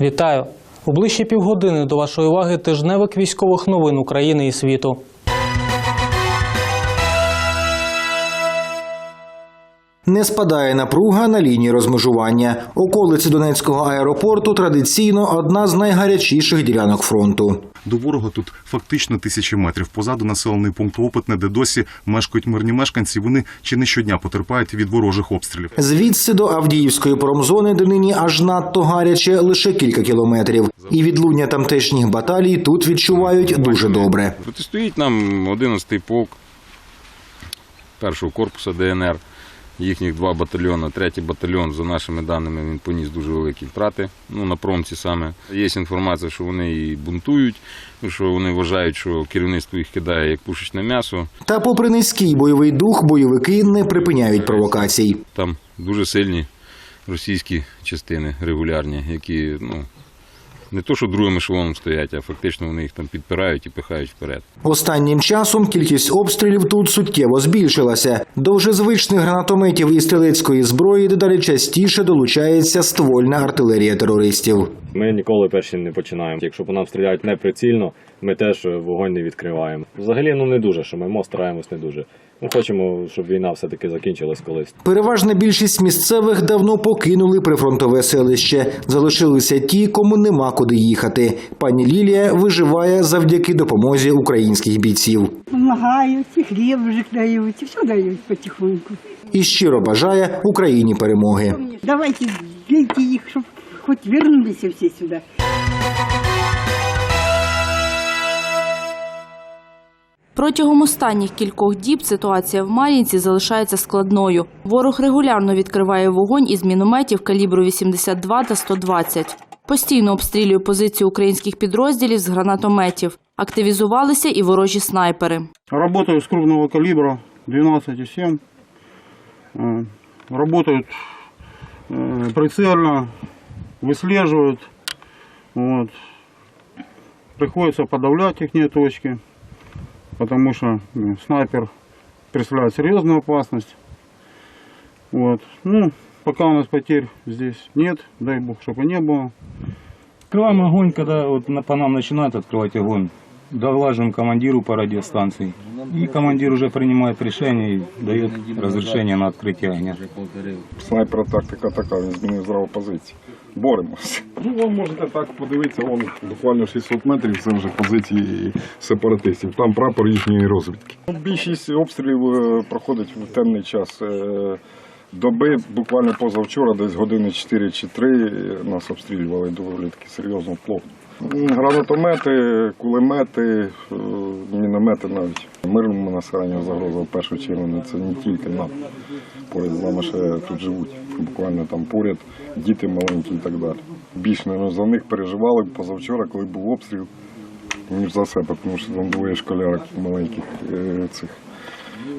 Вітаю! У ближчі півгодини до вашої уваги тижневик військових новин України і світу. Не спадає напруга на лінії розмежування. Околиці Донецького аеропорту традиційно одна з найгарячіших ділянок фронту. До ворога тут фактично тисячі метрів. Позаду населений пункт Опитне, де досі мешкають мирні мешканці. Вони чи не щодня потерпають від ворожих обстрілів. Звідси до Авдіївської промзони, де нині аж надто гаряче, лише кілька кілометрів. І відлуння тамтешніх баталій тут відчувають дуже добре. Протистоїть нам 11-й полк першого корпусу ДНР, їхніх два батальйони. Третій батальйон, за нашими даними, він поніс дуже великі втрати. Ну, на промці саме. Є інформація, що вони і бунтують, що вони вважають, що керівництво їх кидає як пушечне м'ясо. Та, попри низький бойовий дух, бойовики не припиняють провокацій. Там дуже сильні російські частини регулярні, які ну, не то, що другим ешелоном стоять, а фактично вони їх там підпирають і пихають вперед. Останнім часом кількість обстрілів тут суттєво збільшилася. До вже звичних гранатометів і стрілецької зброї дедалі частіше долучається ствольна артилерія терористів. Ми ніколи перші не починаємо. Якщо по нам стріляють неприцільно, ми теж вогонь не відкриваємо. Взагалі, ну не дуже, що ми стараємось не дуже. Ми хочемо, щоб війна все-таки закінчилась колись. Переважна більшість місцевих давно покинули прифронтове селище. Залишилися ті, кому нема куди їхати. Пані Лілія виживає завдяки допомозі українських бійців Помогають, і хліб дають, і все дають потихоньку. і щиро бажає Україні перемоги. Давайте бейте їх, щоб хоч вернулися всі сюди. Протягом останніх кількох діб ситуація в Мар'їнці залишається складною. Ворог регулярно відкриває вогонь із мінометів калібру 82 та 120. Постійно обстрілює позиції українських підрозділів з гранатометів. Активізувалися і ворожі снайпери. Работают с крупного калибра 12,7. Э, Работают э, прицельно, выслеживают. Вот. Приходится подавлять их точки, потому что ну, снайпер представляет серьезную опасность. Вот. Ну, пока у нас потерь здесь нет, дай бог, чтобы и не было. Открываем огонь, когда вот на- по нам начинают открывать огонь. Доглаживаем командиру по радиостанции. И командир уже принимает решение и дает разрешение на открытие огня. Снайпера тактика така, він змінив зразу позиції. Боремося. Ну, ви можете так подивитися, вон буквально 600 метрів це вже позиції сепаратистів. Там прапор їхньої розвідки. Ну, Більшість обстрілів е, проходить в темний час. е, Доби буквально позавчора, десь години 4 чи 3 нас обстрілювали доволі таки серйозно плохо. Гранатомети, кулемети, е, міномети навіть. Мирному населенню загроза в першу чергу це не тільки нам. Поряд з нами ще тут живуть. Буквально там поряд діти маленькі і так далі. Більш мабуть, за них переживали позавчора, коли був обстріл, ніж за себе, тому що там двоє школярок маленьких е, цих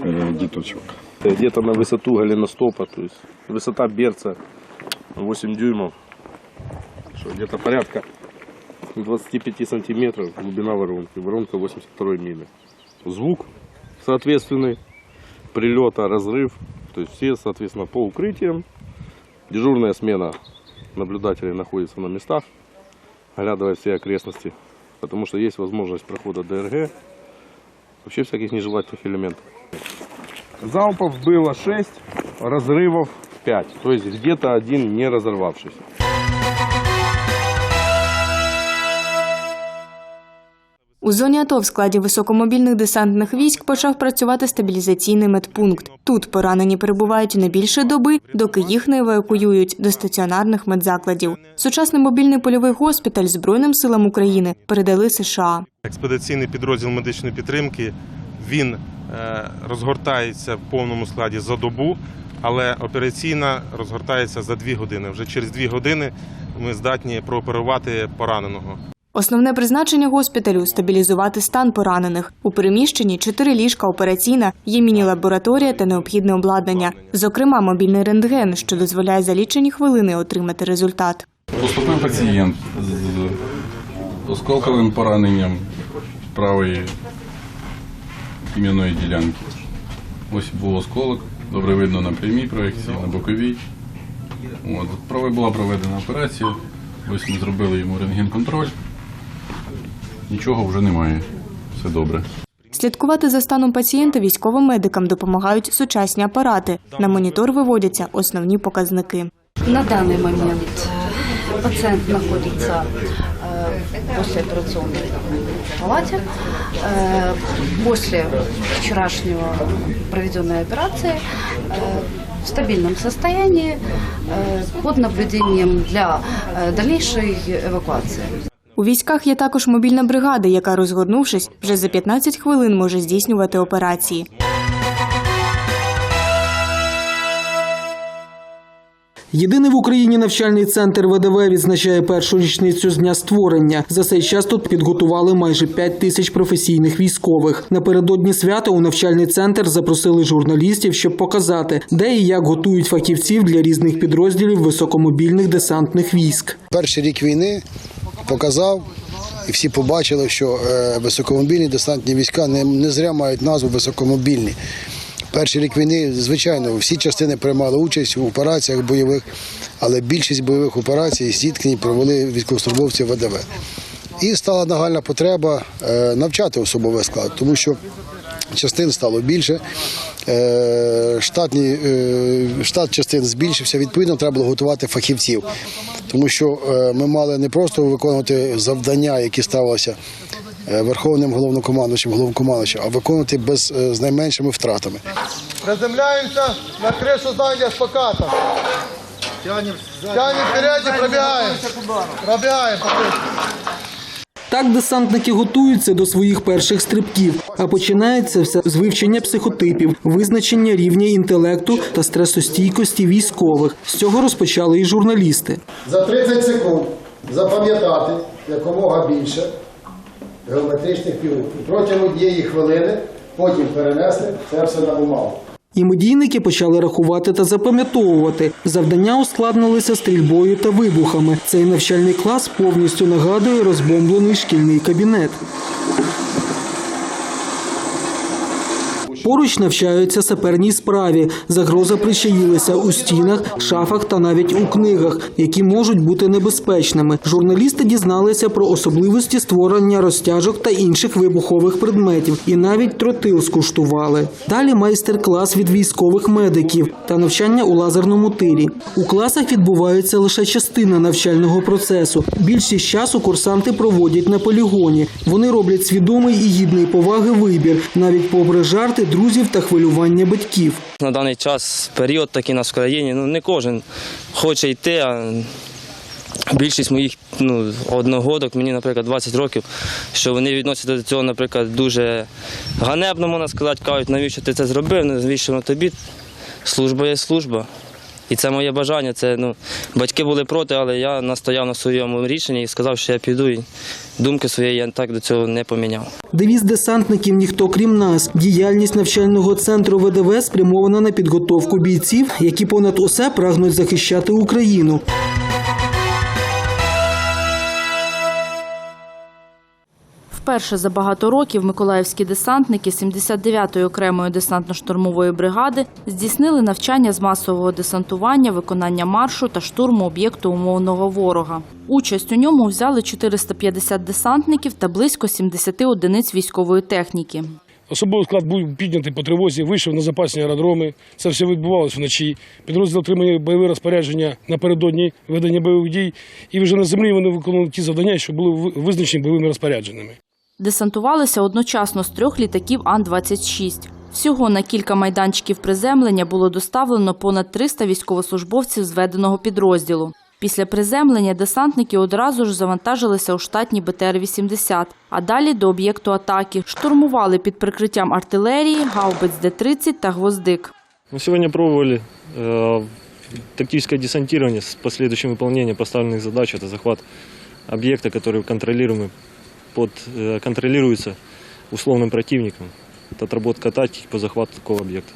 е, діточок. где-то на высоту голеностопа, то есть высота берца 8 дюймов, что где-то порядка 25 сантиметров глубина воронки, воронка 82 мили. Звук соответственный, прилета, разрыв, то есть все, соответственно, по укрытиям. Дежурная смена наблюдателей находится на местах, оглядывая все окрестности, потому что есть возможность прохода ДРГ, вообще всяких нежелательных элементов. Залпов было 6, разрывов 5. То есть где-то один не разорвавшийся. У зоні АТО в складі високомобільних десантних військ почав працювати стабілізаційний медпункт. Тут поранені перебувають не більше доби, доки їх не евакуюють до стаціонарних медзакладів. Сучасний мобільний польовий госпіталь Збройним силам України передали США. експедиційний підрозділ медичної підтримки. Він е, розгортається в повному складі за добу, але операційна розгортається за дві години. Вже через дві години ми здатні прооперувати пораненого. Основне призначення госпіталю стабілізувати стан поранених. У приміщенні чотири ліжка операційна, є міні-лабораторія та необхідне обладнання, зокрема мобільний рентген, що дозволяє за лічені хвилини отримати результат. Поступив пацієнт з осколковим пораненням правої ім'яної ділянки. Ось був осколок, добре видно на прямій проекції, на боковій. От. Була проведена операція, Ось ми зробили йому рентген-контроль Нічого вже немає. Все добре. Слідкувати за станом пацієнта військовим медикам допомагають сучасні апарати. На монітор виводяться основні показники. На данный момент э, пациент находится э, в послеоперационной палате. Э, После вчерашнего проведенной операции э, в стабильном состоянии э, под наблюдением для э, дальнейшей эвакуации. У військах є також мобільна бригада, яка, розгорнувшись, вже за 15 хвилин може здійснювати операції. Єдиний в Україні навчальний центр ВДВ відзначає першу річницю з дня створення. За цей час тут підготували майже 5 тисяч професійних військових. Напередодні свята у навчальний центр запросили журналістів, щоб показати, де і як готують фахівців для різних підрозділів високомобільних десантних військ. Перший рік війни показав, і всі побачили, що е, високомобільні десантні війська не, зря мають назву високомобільні. Перший рік війни, звичайно, всі частини приймали участь у операціях бойових, але більшість бойових операцій зіткнень провели військовослужбовці ВДВ. І стала нагальна потреба е, навчати особовий склад, тому що частин стало більше, е, штатні, е, штат частин збільшився, відповідно, треба було готувати фахівців. Тому що е, ми мали не просто виконувати завдання, які ставилися е, Верховним головнокомандуючим, головнокомандуючим, а виконувати без, е, з найменшими втратами. Приземляемся на крышу здания с покатом. Тянем вперед и пробегаем. Пробегаем. Так десантники готуються до своїх перших стрибків, а починається все з вивчення психотипів, визначення рівня інтелекту та стресостійкості військових. З цього розпочали і журналісти. За 30 секунд запам'ятати якомога більше геометричних фігур. Протягом однієї хвилини потім перенести це все на бумагу. І медійники почали рахувати та запам'ятовувати. Завдання ускладнилися стрільбою та вибухами. Цей навчальний клас повністю нагадує розбомблений шкільний кабінет. Поруч навчаються саперній справі. Загроза причаїлася у стінах, шафах та навіть у книгах, які можуть бути небезпечними. Журналісти дізналися про особливості створення розтяжок та інших вибухових предметів, і навіть тротил скуштували. Далі майстер-клас від військових медиків та навчання у лазерному тирі. У класах відбувається лише частина навчального процесу. Більшість часу курсанти проводять на полігоні. Вони роблять свідомий і гідний поваги вибір, навіть попри жарти друзів та хвилювання батьків. На даний час період такий на в країні, ну не кожен хоче йти, а більшість моїх ну, одногодок, мені, наприклад, 20 років, що вони відносяться до цього, наприклад, дуже ганебно, можна сказати, кажуть, навіщо ти це зробив, навіщо на тобі. Служба є служба. І це моє бажання. Це, ну, батьки були проти, але я настояв на своєму рішенні і сказав, що я піду. І думки своєї я так до цього не поміняв. Девіз десантників ніхто крім нас. Діяльність навчального центру ВДВ спрямована на підготовку бійців, які понад усе прагнуть захищати Україну. Вперше за багато років миколаївські десантники 79-ї окремої десантно-штурмової бригади здійснили навчання з масового десантування, виконання маршу та штурму об'єкту умовного ворога. Участь у ньому взяли 450 десантників та близько 70 одиниць військової техніки. Особовий склад був піднятий по тривозі, вийшов на запасні аеродроми. Це все відбувалося вночі. Підрозділ отримує бойове розпорядження напередодні ведення бойових дій. І вже на землі вони виконували ті завдання, що були визначені бойовими розпорядженнями Десантувалися одночасно з трьох літаків Ан-26. Всього на кілька майданчиків приземлення було доставлено понад 300 військовослужбовців зведеного підрозділу. Після приземлення десантники одразу ж завантажилися у штатні БТР-80, а далі до об'єкту атаки. Штурмували під прикриттям артилерії, гаубиць Д-30 та гвоздик. Мы сегодня пробовали э, тактическое десантирование с последующим выполнением поставленных задач. Это захват объекта, который контролируемый под, э, контролируется условным противником. Это отработка тактики по захвату такого объекта.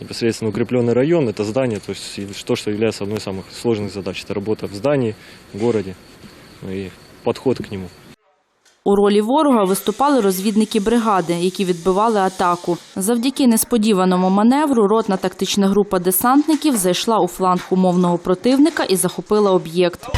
Непосредственно укрепленный район – это здание, то есть и то, что является одной из самых сложных задач. Это работа в здании, в городе ну и подход к нему. У ролі ворога виступали розвідники бригади, які відбивали атаку. Завдяки несподіваному маневру ротна тактична група десантників зайшла у фланг умовного противника і захопила об'єкт.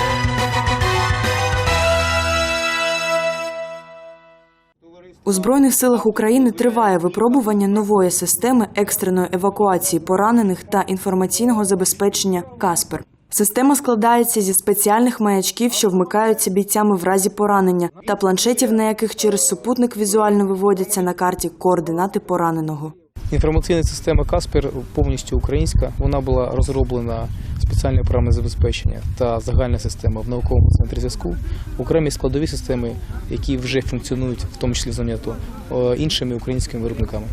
У Збройних силах України триває випробування нової системи екстреної евакуації поранених та інформаційного забезпечення Каспер. Система складається зі спеціальних маячків, що вмикаються бійцями в разі поранення, та планшетів, на яких через супутник візуально виводяться на карті координати пораненого. Інформаційна система Каспер повністю українська. Вона була розроблена спеціальне програмне забезпечення та загальна система в науковому центрі зв'язку. Окремі складові системи, які вже функціонують, в тому числі АТО, іншими українськими виробниками.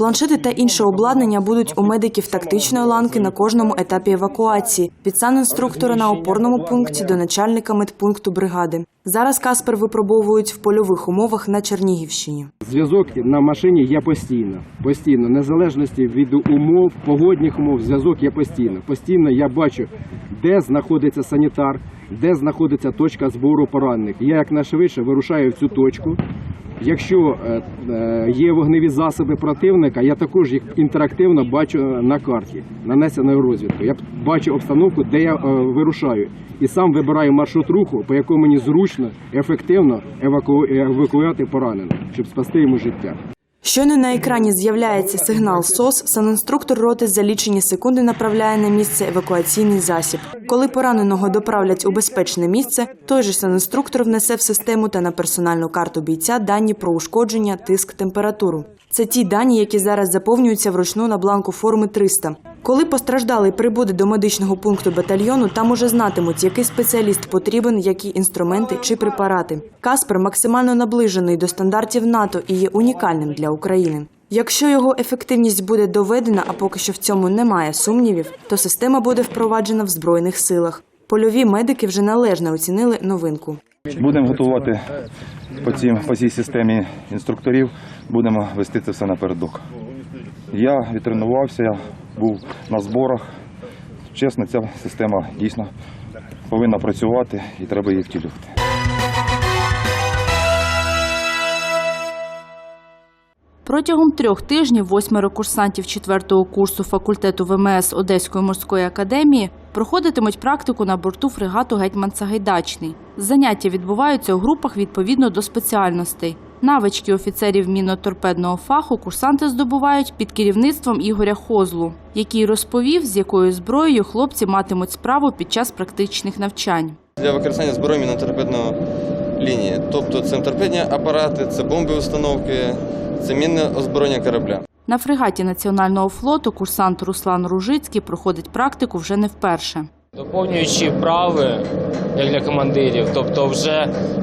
Планшети та інше обладнання будуть у медиків тактичної ланки на кожному етапі евакуації від санінструктора на опорному пункті до начальника медпункту бригади. Зараз Каспер випробовують в польових умовах на Чернігівщині. Зв'язок на машині є постійно. Постійно, незалежності від умов, погодних умов, зв'язок є постійно. Постійно я бачу, де знаходиться санітар, де знаходиться точка збору поранених. Я якнайшвидше вирушаю в цю точку. Якщо е, е, є вогневі засоби противника, я також їх інтерактивно бачу на карті нанесеної розвідки. Я бачу обстановку, де я е, вирушаю, і сам вибираю маршрут руху, по якому мені зручно, ефективно еваку... евакуювати поранених, щоб спасти йому життя. Щойно на екрані з'являється сигнал СОС, санінструктор роти за лічені секунди направляє на місце евакуаційний засіб. Коли пораненого доправлять у безпечне місце, той же санінструктор внесе в систему та на персональну карту бійця дані про ушкодження, тиск, температуру. Це ті дані, які зараз заповнюються вручну на бланку форми 300. Коли постраждалий прибуде до медичного пункту батальйону, там уже знатимуть, який спеціаліст потрібен, які інструменти чи препарати. Каспер максимально наближений до стандартів НАТО і є унікальним для України. Якщо його ефективність буде доведена, а поки що в цьому немає сумнівів, то система буде впроваджена в збройних силах. Польові медики вже належно оцінили новинку. Будемо готувати по, цій, по цій системі інструкторів, будемо вести це все напередок. Я відтренувався, я був на зборах. Чесно, ця система дійсно повинна працювати і треба її втілювати. Протягом трьох тижнів восьмеро курсантів четвертого курсу факультету ВМС Одеської морської академії проходитимуть практику на борту фрегату Гетьман Сагайдачний. Заняття відбуваються у групах відповідно до спеціальностей. Навички офіцерів міноторпедного фаху курсанти здобувають під керівництвом Ігоря Хозлу, який розповів, з якою зброєю хлопці матимуть справу під час практичних навчань. для використання зброї міноторпедної лінії. Тобто це торпедні апарати, це бомбові установки, це мінне озброєння корабля. На фрегаті Національного флоту курсант Руслан Ружицький проходить практику вже не вперше. Доповнюючи вправи, як для командирів, тобто вже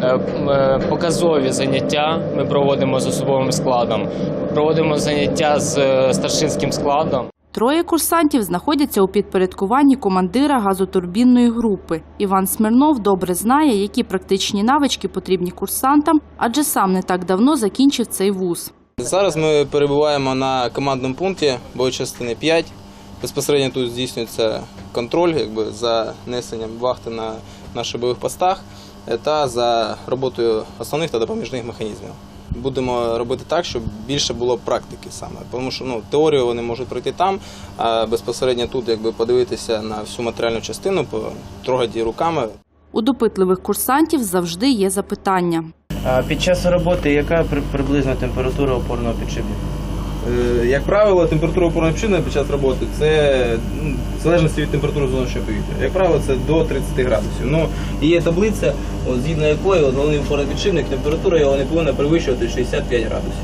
е, е, показові заняття ми проводимо з особовим складом, проводимо заняття з е, старшинським складом. Троє курсантів знаходяться у підпорядкуванні командира газотурбінної групи. Іван Смирнов добре знає, які практичні навички потрібні курсантам, адже сам не так давно закінчив цей вуз. Зараз ми перебуваємо на командному пункті бойчастини 5. Безпосередньо тут здійснюється контроль якби, за несенням вахти на наших бойових постах е, та за роботою основних та допоміжних механізмів. Будемо робити так, щоб більше було практики саме. Тому що ну, теорію вони можуть пройти там, а безпосередньо тут якби, подивитися на всю матеріальну частину, потрогати її руками. У допитливих курсантів завжди є запитання. А під час роботи яка приблизна температура опорного підшипника? Е, Як правило, температура опорної причини під час роботи це ну, в залежності від температури зовнішнього повітря. Як правило, це до 30 градусів. Ну і є таблиця, згідно якої головний опорний підшипник, температура його не повинна перевищувати 65 градусів.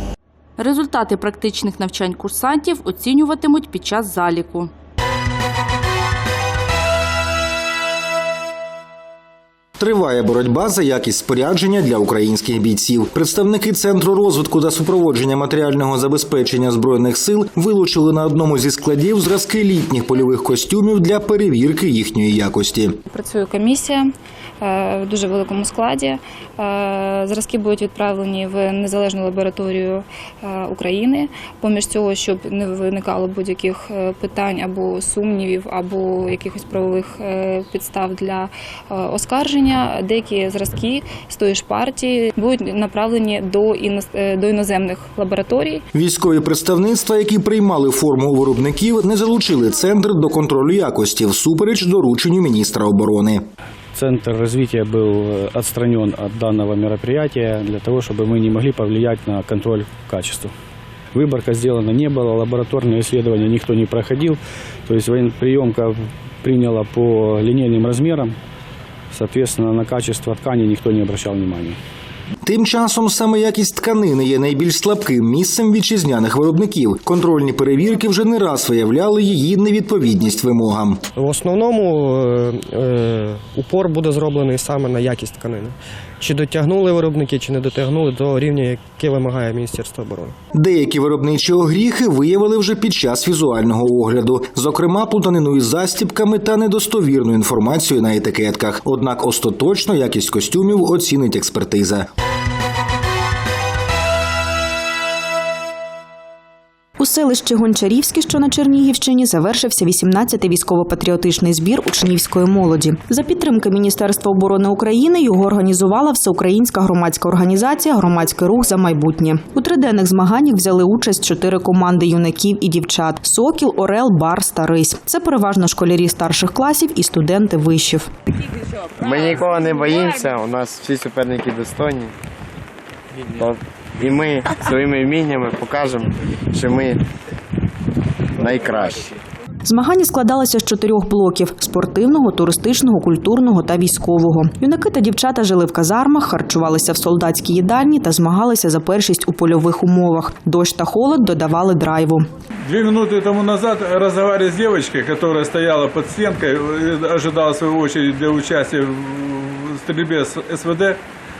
Результати практичних навчань курсантів оцінюватимуть під час заліку. Триває боротьба за якість спорядження для українських бійців. Представники центру розвитку та супроводження матеріального забезпечення збройних сил вилучили на одному зі складів зразки літніх польових костюмів для перевірки їхньої якості. Працює комісія в дуже великому складі. Е, Зразки будуть відправлені в незалежну лабораторію е, України. Поміж цього, щоб не виникало будь-яких е, питань або сумнівів, або якихось правових е, підстав для е, оскарження. Деякі зразки з тої ж партії будуть направлені е, до іноземних лабораторій. Військові представництва, які приймали форму у виробників, не залучили центр до контролю якості всупереч дорученню міністра оборони. Центр развития был э, отстранен от данного мероприятия для того, чтобы мы не могли повлиять на контроль качества. Выборка сделана не было, лабораторные исследования никто не проходил. То есть военприемка приняла по линейным размерам. Соответственно, на качество ткани никто не обращал внимания. Тим часом саме якість тканини є найбільш слабким місцем вітчизняних виробників. Контрольні перевірки вже не раз виявляли її невідповідність вимогам. В основному е, е, упор буде зроблений саме на якість тканини. Чи дотягнули виробники, чи не дотягнули до рівня, яке вимагає Міністерство оборони. Деякі виробничі огріхи виявили вже під час візуального огляду, зокрема плутанину із застібками та недостовірну інформацію на етикетках. Однак остаточно якість костюмів оцінить експертиза. У селищі Гончарівське, що на Чернігівщині, завершився 18-й військово-патріотичний збір учнівської молоді. За підтримки Міністерства оборони України його організувала всеукраїнська громадська організація Громадський рух за майбутнє. У триденних змаганнях взяли участь чотири команди юнаків і дівчат: Сокіл, Орел, Барс та Рись. Це переважно школярі старших класів і студенти вишів. Ми нікого не боїмося, у нас всі суперники достойні. І ми своїми вміннями покажемо, що ми найкращі. Змагання складалися з чотирьох блоків: спортивного, туристичного, культурного та військового. Юнаки та дівчата жили в казармах, харчувалися в солдатській їдальні та змагалися за першість у польових умовах. Дощ та холод додавали драйву. Две минуты тому назад разговаривая с девочкой, которая стояла под стенкой, э, ожидала свою очередь для участия в стрельбе с СВД,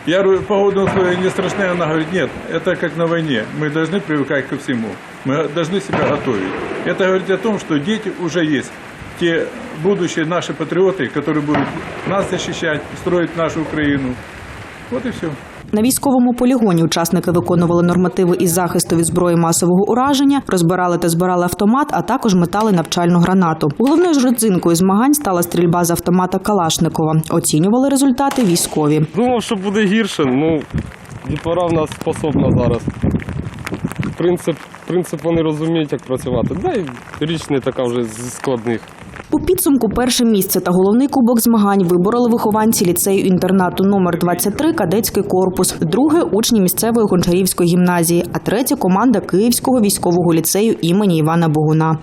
я говорю, погода условия не страшны, она говорит, нет, это как на войне, мы должны привыкать ко всему, мы должны себя готовить. Это говорит о том, что дети уже есть, те будущие наши патриоты, которые будут нас защищать, строить нашу Украину. Вот и все. На військовому полігоні учасники виконували нормативи із захисту від зброї масового ураження, розбирали та збирали автомат, а також метали навчальну гранату. Головною ж родзинкою змагань стала стрільба з автомата Калашникова. Оцінювали результати військові. Думав, що буде гірше. Ну, дітвора в нас способна зараз. Принцип, принцип вони розуміють, як працювати. Да, і річ не така вже зі складних. У підсумку перше місце та головний кубок змагань вибороли вихованці ліцею інтернату номер 23 кадетський корпус, друге учні місцевої Гончарівської гімназії, а третє команда Київського військового ліцею імені Івана Богуна.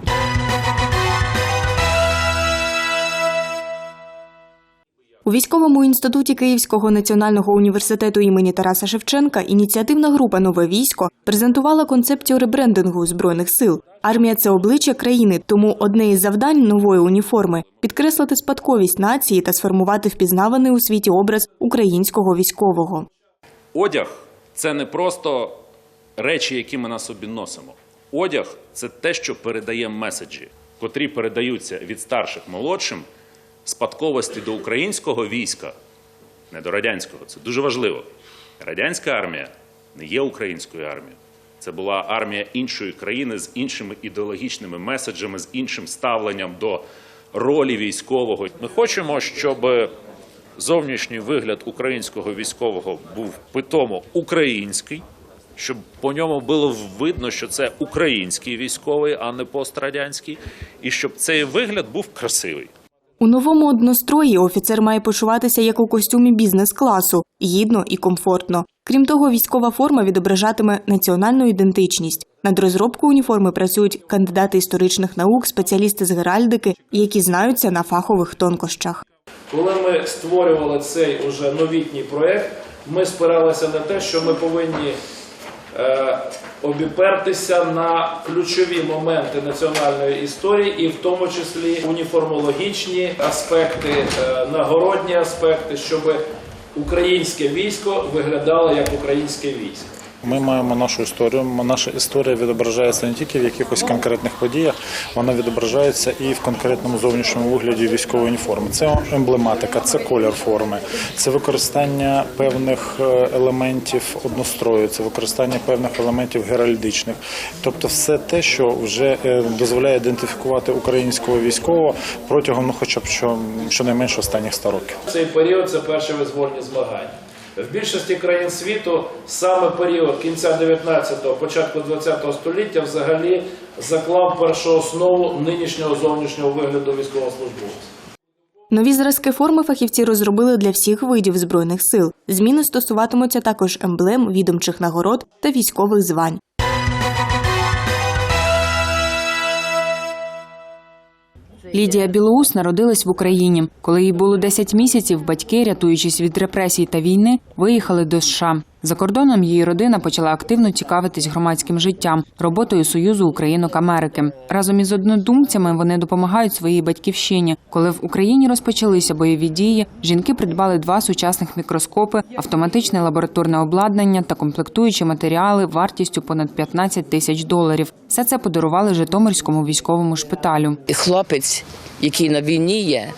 У військовому інституті Київського національного університету імені Тараса Шевченка ініціативна група Нове військо презентувала концепцію ребрендингу збройних сил. Армія це обличчя країни, тому одне із завдань нової уніформи підкреслити спадковість нації та сформувати впізнаваний у світі образ українського військового. Одяг це не просто речі, які ми на собі носимо. Одяг це те, що передає меседжі, котрі передаються від старших молодшим спадковості до українського війська, не до радянського. Це дуже важливо. Радянська армія не є українською армією. Це була армія іншої країни з іншими ідеологічними меседжами, з іншим ставленням до ролі військового. Ми хочемо, щоб зовнішній вигляд українського військового був питомо український, щоб по ньому було видно, що це український військовий, а не пострадянський, і щоб цей вигляд був красивий. У новому однострої офіцер має почуватися як у костюмі бізнес-класу гідно і комфортно. Крім того, військова форма відображатиме національну ідентичність. Над розробкою уніформи працюють кандидати історичних наук, спеціалісти з геральдики, які знаються на фахових тонкощах. Коли ми створювали цей уже новітній проект, ми спиралися на те, що ми повинні е, обіпертися на ключові моменти національної історії, і в тому числі уніформологічні аспекти, е, нагородні аспекти, щоб українське військо виглядало як українське військо. Ми маємо нашу історію. Наша історія відображається не тільки в якихось конкретних подіях, вона відображається і в конкретному зовнішньому вигляді військової уніформи. Це емблематика, це колір форми, це використання певних е, елементів однострою, це використання певних елементів геральдичних, тобто все те, що вже е, дозволяє ідентифікувати українського військового протягом, ну хоча б що щонайменше останніх 100 років. Цей період це перші визвольні змагання. В більшості країн світу саме період кінця 19-го, початку 20-го століття взагалі заклав першу основу нинішнього зовнішнього вигляду військовослужбовця. Нові зразки форми фахівці розробили для всіх видів збройних сил. Зміни стосуватимуться також емблем, відомчих нагород та військових звань. Лідія Білоус народилась в Україні. Коли їй було 10 місяців, батьки, рятуючись від репресій та війни, виїхали до США. За кордоном її родина почала активно цікавитись громадським життям, роботою Союзу Українок Америки. Разом із однодумцями вони допомагають своїй батьківщині. Коли в Україні розпочалися бойові дії, жінки придбали два сучасних мікроскопи, автоматичне лабораторне обладнання та комплектуючі матеріали вартістю понад 15 тисяч доларів. Все це подарували Житомирському військовому шпиталю. І хлопець, який на війні є,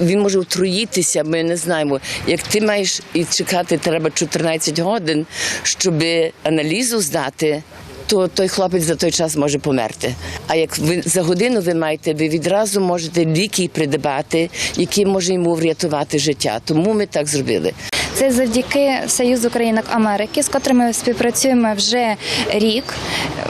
він може отруїтися, ми не знаємо. Як ти маєш і чекати треба 14 годин, щоб аналізу здати, то той хлопець за той час може померти. А як ви за годину ви маєте, ви відразу можете ліки придбати, які може йому врятувати життя. Тому ми так зробили. Це завдяки Союзу Українок Америки, з котрими співпрацюємо вже рік.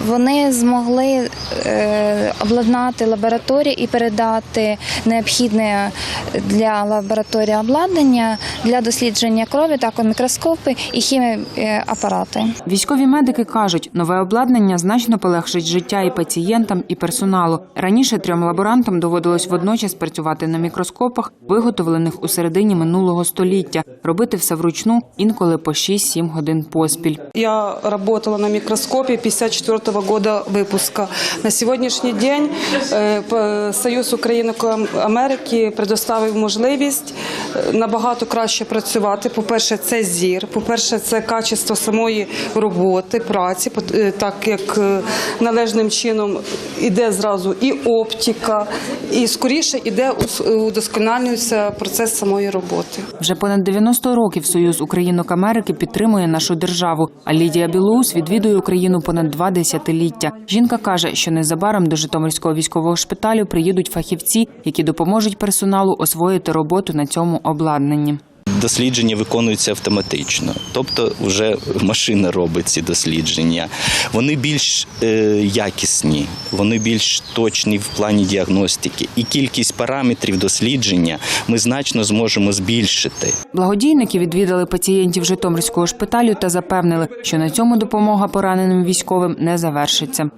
Вони змогли е, обладнати лабораторію і передати необхідне для лабораторії обладнання для дослідження крові, також мікроскопи і хіміапарати. Військові медики кажуть, нове обладнання значно полегшить життя і пацієнтам, і персоналу. Раніше трьом лаборантам доводилось водночас працювати на мікроскопах, виготовлених у середині минулого століття, робити все вручну, інколи по 6-7 годин поспіль. Я работала на микроскопе 54 года выпуска. На сегодняшний день е, Союз Українок Америки предоставив можливість е, набагато краще працювати. По-перше, це зір, по-перше, це качество самої роботи, праці, е, так як е, належним чином іде зразу і оптика, і скоріше іде удосконалюється процес самої роботи. Вже понад 90 років Союз Українок Америки підтримує нашу державу. А Лідія Білоус відвідує Україну понад два десятиліття. Жінка каже, що незабаром до Житомирського військового шпиталю приїдуть фахівці, які допоможуть персоналу освоїти роботу на цьому обладнанні. Дослідження виконуються автоматично, тобто вже машина робить ці дослідження. Вони більш е, якісні, вони більш точні в плані діагностики, і кількість параметрів дослідження ми значно зможемо збільшити. Благодійники відвідали пацієнтів Житомирського шпиталю та запевнили, що на цьому допомога пораненим військовим не завершиться.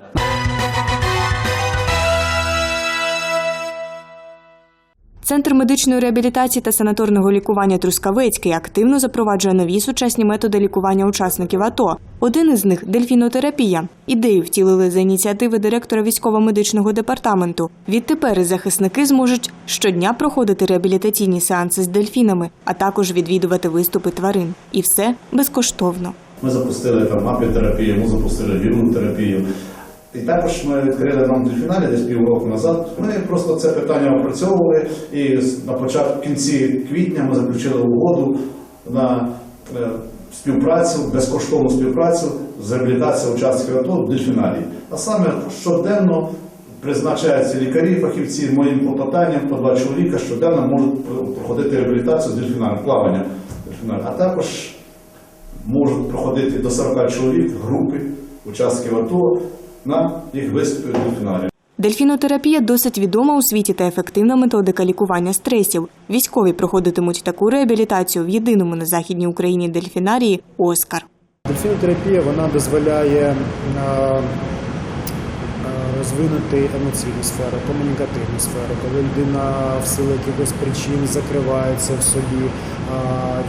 Центр медичної реабілітації та санаторного лікування Трускавецький активно запроваджує нові сучасні методи лікування учасників АТО. Один із них дельфінотерапія. Ідею втілили за ініціативи директора військово-медичного департаменту. Відтепер захисники зможуть щодня проходити реабілітаційні сеанси з дельфінами, а також відвідувати виступи тварин. І все безкоштовно. Ми запустили там апітерапію, ми запустили вірну терапію. І також ми відкрили нам дельфінарі десь півроку назад. Ми просто це питання опрацьовували і на початку кінці квітня ми заключили угоду на е, співпрацю, безкоштовну співпрацю з реабілітацією учасників АТО в дельфінарії. А саме щоденно призначаються лікарі, фахівці моїм клопотанням, по два чоловіка щоденно можуть проходити реабілітацію з дельфінарів, плавання. А також можуть проходити до 40 чоловік групи учасників АТО на їх виступи до дельфінарі. Дельфінотерапія досить відома у світі та ефективна методика лікування стресів. Військові проходитимуть таку реабілітацію в єдиному на західній Україні дельфінарії Оскар. Дельфінотерапія вона дозволяє е, розвинути емоційну сферу, комунікативну сферу, коли людина в силу якихось причин закривається в собі,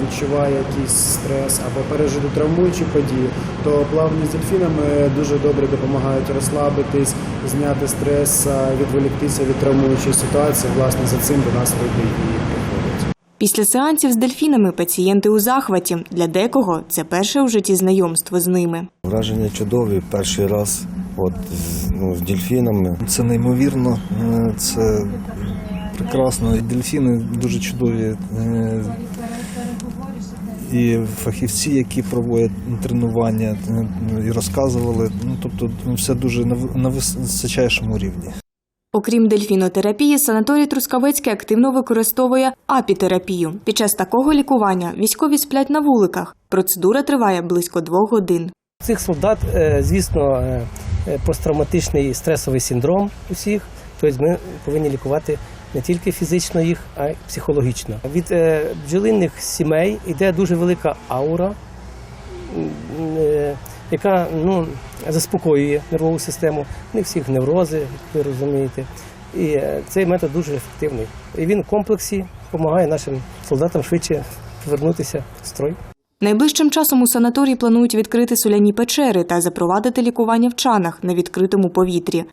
відчуває якийсь стрес або пережити травмуючі події, то плавання з дельфінами дуже добре допомагають розслабитись, зняти стрес, відволіктися від травмуючої ситуації. Власне, за цим до нас люди і приходять. Після сеансів з дельфінами пацієнти у захваті. Для декого це перше у житті знайомство з ними. Враження чудові. Перший раз от, з- ну, з дельфінами. Це неймовірно, е, це прекрасно. І Дельфіни дуже чудові. е, І фахівці, які проводять тренування, е, і розказували. Ну, тобто, ну, все дуже на височайшому рівні. Окрім дельфінотерапії, санаторій Трускавецький активно використовує апітерапію. Під час такого лікування військові сплять на вуликах. Процедура триває близько двох годин. Цих солдат, звісно, посттравматичний стресовий синдром усіх. Тобто ми повинні лікувати не тільки фізично їх, а й психологічно. Від е, бджолинних сімей йде дуже велика аура, е, яка ну, заспокоює нервову систему. Не всіх неврози, як ви розумієте. І е, цей метод дуже ефективний. І він в комплексі допомагає нашим солдатам швидше повернутися в строй. Найближчим часом у санаторії планують відкрити соляні печери та запровадити лікування в чанах на відкритому повітрі.